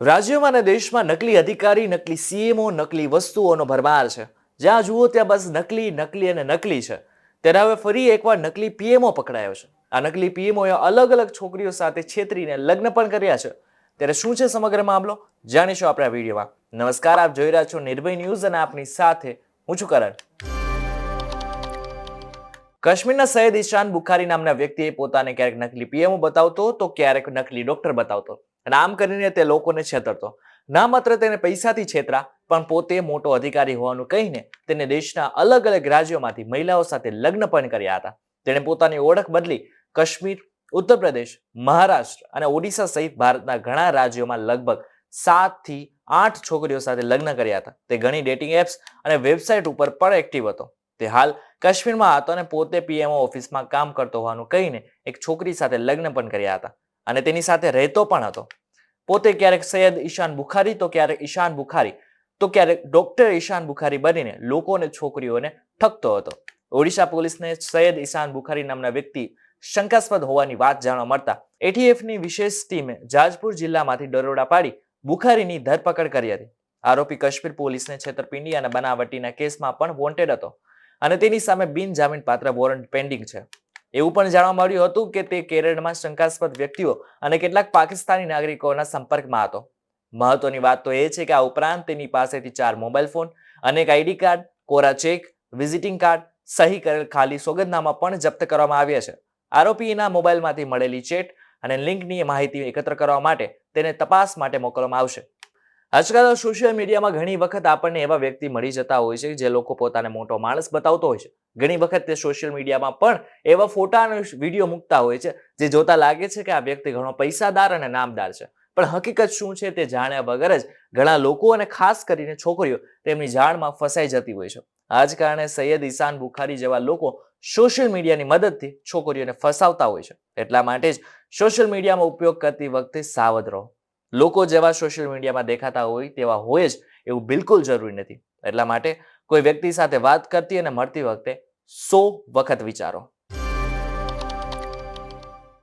રાજ્યમાં અને દેશમાં નકલી અધિકારી, નકલી સીએમઓ નકલી વસ્તુઓનો ભરમાર છે. જ્યાં જુઓ ત્યાં બસ નકલી નકલી અને નકલી છે. ત્યારે હવે ફરી એકવાર નકલી પીએમઓ પકડાયો છે. આ નકલી પીએમઓએ અલગ અલગ છોકરીઓ સાથે છેતરીને લગ્ન પણ કર્યા છે. ત્યારે શું છે સમગ્ર મામલો? જાણીશું આપણે આ વિડીયોમાં. નમસ્કાર, આપ જોઈ રહ્યા છો નિર્ભય ન્યૂઝ અને આપની સાથે હું છું કરણ. કાશ્મીરના સૈયદ ઈશાન બુખારી નામના વ્યક્તિએ પોતાને ક્યારેક નકલી પીએમઓ બતાવતો તો ક્યારેક નકલી ડોક્ટર બતાવતો. અને આમ કરીને તે લોકોને છેતરતો. ના માત્ર તેને પૈસાથી છેતરા, પણ પોતે મોટો અધિકારી હોવાનું કહીને તેને દેશના અલગ અલગ રાજ્યોમાંથી મહિલાઓ સાથે લગ્ન પણ કર્યા હતા. તેણે પોતાની ઓળખ બદલી કાશ્મીર ઉત્તર પ્રદેશ મહારાષ્ટ્ર અને ઓડિશા સહિત ભારતના ઘણા રાજ્યોમાં લગભગ સાતથી આઠ છોકરીઓ સાથે લગ્ન કર્યા હતા. તે ઘણી ડેટિંગ એપ્સ અને વેબસાઇટ ઉપર પણ એક્ટિવ હતો. તે હાલ કાશ્મીરમાં હતો અને પોતે પીએમઓ ઓફિસમાં કામ કરતો હોવાનું કહીને એક છોકરી સાથે લગ્ન પણ કર્યા હતા. અને તેની સાથે રહેતો પણ હતો. પોતે ક્યારેક સૈયદ ઈશાન બુખારી, તો ક્યારેક ઈશાન બુખારી. તો ક્યારેક ડોક્ટર ઈશાન બુખારી બનીને લોકોને છોકરીઓને ઠકતો હતો. ઓડિશા પોલીસને સૈયદ ઈશાન બુખારી નામના વ્યક્તિ શંકાસ્પદ હોવાની વાત જાણવા મળતા એટીએફની વિશેષ ટીમે જાજપુર જિલ્લામાંથી દરોડા પાડી બુખારીની ધરપકડ કરી હતી. આરોપી કાશ્મીર પોલીસને છેતરપિંડી અને બનાવટીના કેસમાં પણ વોન્ટેડ હતો. અને તેની સામે બિનજામીનપાત્ર વોરંટ પેન્ડિંગ છે. એવું પણ જાણવા મળ્યું હતું કે તે કેરળમાં શંકાસ્પદ વ્યક્તિઓ અને કેટલાક પાકિસ્તાની નાગરિકોના સંપર્કમાં હતો. મહત્વની વાત તો એ છે કે આ ઉપરાંત તેની પાસેથી ચાર મોબાઈલ ફોન, અનેક આઈડી કાર્ડ, કોરા ચેક, વિઝિટિંગ કાર્ડ, સહી કરેલ ખાલી સોગંદનામા પણ જપ્ત કરવામાં આવ્યા છે. આરોપીના મોબાઈલમાંથી મળેલી ચેટ અને લિંકની માહિતી એકત્ર કરવા માટે તેને તપાસ માટે મોકલવામાં આવશે. આજકાલ સોશિયલ મીડિયામાં ઘણી વખત આપણને એવા વ્યક્તિ મળી જતા હોય છે જે લોકો પોતાને મોટો માણસ બતાવતો હોય છે. ઘણી વખત તે સોશિયલ મીડિયામાં પણ એવા ફોટા અને વીડિયો મૂકતા હોય છે જે જોતા લાગે છે કે આ વ્યક્તિ ઘણો પૈસાદાર અને નામદાર છે. પણ હકીકત શું છે તે જાણ્યા વગર જ ઘણા લોકો અને ખાસ કરીને છોકરીઓ તેમની જાળમાં ફસાઈ જતી હોય છે. આ કારણે સૈયદ ઈશાન બુખારી જેવા લોકો સોશિયલ મીડિયાની મદદથી છોકરીઓને ફસાવતા હોય છે. એટલા માટે જ સોશિયલ મીડિયામાં ઉપયોગ કરતી વખતે સાવધ રહો. લોકો જેવા સોશિયલ મીડિયામાં દેખાતા હોય તેવા હોય જ એવું બિલકુલ જરૂરી નથી. એટલા માટે કોઈ વ્યક્તિ સાથે વાત કરતી અને મળતી વખતે સો વખત વિચારો.